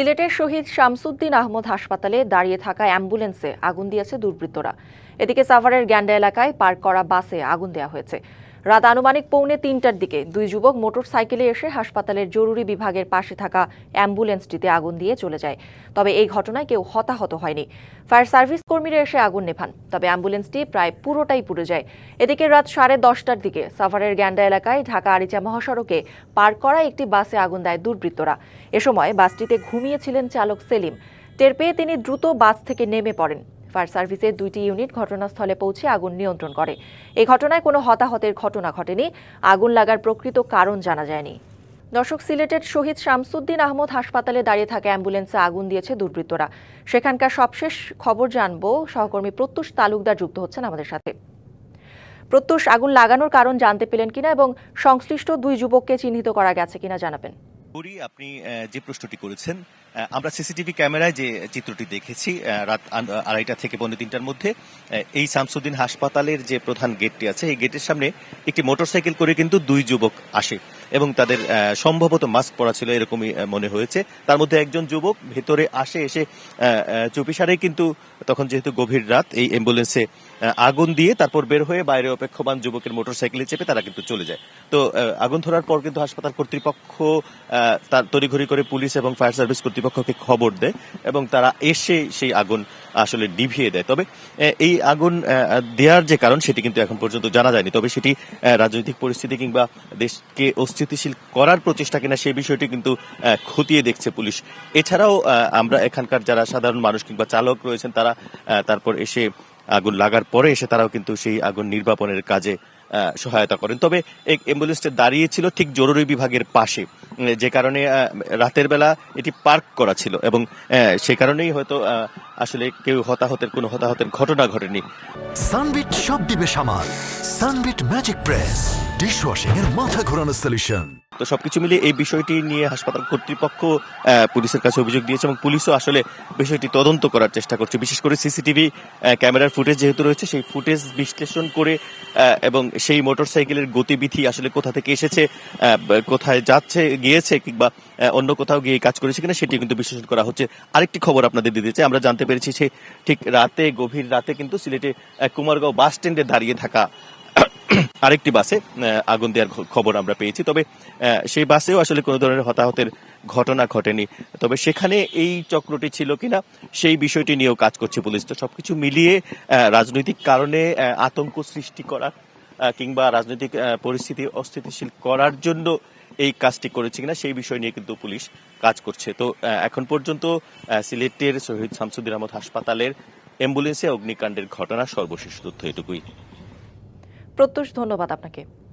সিলেটের শহীদ শামসুদ্দিন আহমদ হাসপাতালে দাঁড়িয়ে থাকা অ্যাম্বুলেন্সে আগুন দিয়েছে দুর্বৃত্তরা। এদিকে সাভারের গ্যান্ডা এলাকায় পার্ক করা বাসে আগুন দেওয়া হয়েছে। রাত আনুমানিক পৌনে তিনটার দিকে দুই যুবক মোটর সাইকেলে এসে হাসপাতালের জরুরি বিভাগের পাশে থাকা অ্যাম্বুলেন্সটিতে আগুন দিয়ে চলে যায়। তবে এই ঘটনায় কেউ হতাহত হয়নি। ফায়ার সার্ভিস কর্মীরা এসে আগুন নেভান, তবে অ্যাম্বুলেন্সটি প্রায় পুরোটাই পুড়ে যায়। এদিকে রাত সাড়ে দশটার দিকে সাভারের গ্যান্ডা এলাকায় ঢাকা আরিচা মহাসড়কে পার করা একটি বাসে আগুন দেয় দুর্বৃত্তরা। এ সময় বাসটিতে ঘুমিয়েছিলেন চালক সেলিম। টের পেয়ে তিনি দ্রুত বাস থেকে নেমে পড়েন। ফায়ার সার্ভিসের দুইটি ইউনিট ঘটনাস্থলে পৌঁছে আগুন নিয়ন্ত্রণ করে। এই ঘটনায় কোনো হতাহতের ঘটনা ঘটেনি। আগুন লাগার প্রকৃত কারণ জানা যায়নি। দর্শক, সিলেটের শহীদ শামসুদ্দিন আহমদ হাসপাতালে দাঁড়িয়ে থাকা অ্যাম্বুলেন্সে আগুন দিয়েছে দুর্বৃত্তরা। সেখানকার সবশেষ খবর জানব। সহকর্মী প্রত্যুষ তালুকদার যুক্ত হচ্ছেন আমাদের সাথে। প্রত্যুষ, আগুন লাগানোর কারণ জানতে পেলেন কিনা এবং সংশ্লিষ্ট দুই যুবককে চিহ্নিত করা গেছে কিনা জানাবেন। আপনি যে প্রশ্নটি করেছেন আমরা সিসিটিভি ক্যামেরায় যে চিত্রটি দেখেছি রাত আড়াইটা থেকে পৌনে তিনটার মধ্যে এই শামসুদ্দিন হাসপাতালের যে প্রধান গেটটি আছে, এই গেটের সামনে একটি মোটরসাইকেল করে কিন্তু দুই যুবক আসে এবং তাদের সম্ভবত মাস্ক পরা ছিল এরকমই মনে হয়েছে। তার মধ্যে একজন যুবক ভেতরে আসে, এসে চুপিসারে কিন্তু তখন যেহেতু গভীর রাত, এই অ্যাম্বুলেন্সে আগুন দিয়ে তারপর বের হয়ে বাইরে অপেক্ষমান যুবকের মোটরসাইকেলে চেপে তারা কিন্তু চলে যায়। তো আগুন ধরার পর কিন্তু হাসপাতাল কর্তৃপক্ষ তার তড়িঘড়ি করে পুলিশ এবং ফায়ার সার্ভিস কর্তৃপক্ষকে খবর দেয় এবং তারা এসে সেই আগুন আসলে ডিভিয়ে দেয়। তবে এই আগুন দেওয়ার যে কারণ সেটি কিন্তু এখন পর্যন্ত জানা যায়নি। তবে সেটি রাজনৈতিক পরিস্থিতি কিংবা দেশকে অস্থিতিশীল করার প্রচেষ্টা কিনা সেই বিষয়টি কিন্তু খতিয়ে দেখছে পুলিশ। এছাড়াও আমরা এখানকার যারা সাধারণ মানুষ কিংবা চালক রয়েছেন, তারা তারপর এসে আগুন লাগার পরে এসে তারাও কিন্তু সেই আগুন নির্বাপনের কাজে সহায়তা করেন। তবে এক অ্যাম্বুলেন্সটা দাঁড়িয়েছিল ঠিক জরুরি বিভাগের পাশে যে কারণে রাতের বেলা এটি পার্ক করা ছিল এবং সে কারণেই হয়তো আসলে কেউ হতাহতের, কোনো হতাহতের ঘটনা ঘটেনি। সানবিট সব দিবে সামাল। সানবিট ম্যাজিক প্রেস, ডিশওয়াশিং এর মাথা ঘোরানোর সলিউশন তো সবকিছু মিলিয়ে এই বিষয়টি নিয়ে হাসপাতাল কর্তৃপক্ষ পুলিশের কাছে অভিযোগ দিয়েছে এবং পুলিশও আসলে বিষয়টি তদন্ত করার চেষ্টা করছে। বিশেষ করে সিসিটিভি ক্যামেরার ফুটেজ যেহেতু রয়েছে, সেই ফুটেজ বিশ্লেষণ করে এবং সেই মোটরসাইকেলের গতিবিধি আসলে কোথা থেকে এসেছে কোথায় যাচ্ছে, গিয়েছে কিংবা অন্য কোথাও গিয়ে কাজ করেছে কিনা সেটি কিন্তু বিশ্লেষণ করা হচ্ছে। আরেকটি খবর আপনাদের দিতে চাই। আমরা জানতে পেরেছি সে ঠিক রাতে, গভীর রাতে কিন্তু সিলেটে কুমারগাঁও বাস স্ট্যান্ডে দাঁড়িয়ে থাকা আরেকটি বাসে আগুন দেওয়ার খবর আমরা পেয়েছি। তবে সেই বাসেও আসলে কোনো ধরনের হতাহতের ঘটনা ঘটেনি। তবে সেখানে এই চক্রটি ছিল কিনা, সেই বিষয়টি নিয়েও কাজ করছে পুলিশ। তো সবকিছু মিলিয়ে রাজনৈতিক কারণে আতঙ্ক সৃষ্টি করা কিংবা রাজনৈতিক পরিস্থিতি অস্থিতিশীল করার জন্য এই কাজটি করেছে কিনা, সেই বিষয় নিয়ে কিন্তু পুলিশ কাজ করছে। তো এখন পর্যন্ত সিলেটের শহীদ শামসুদ্দিন আহমদ হাসপাতালের অ্যাম্বুলেন্সে অগ্নিকাণ্ডের ঘটনা, সর্বশেষ তথ্য এটুকুই। প্রত্যুষ ধন্যবাদ আপনাকে।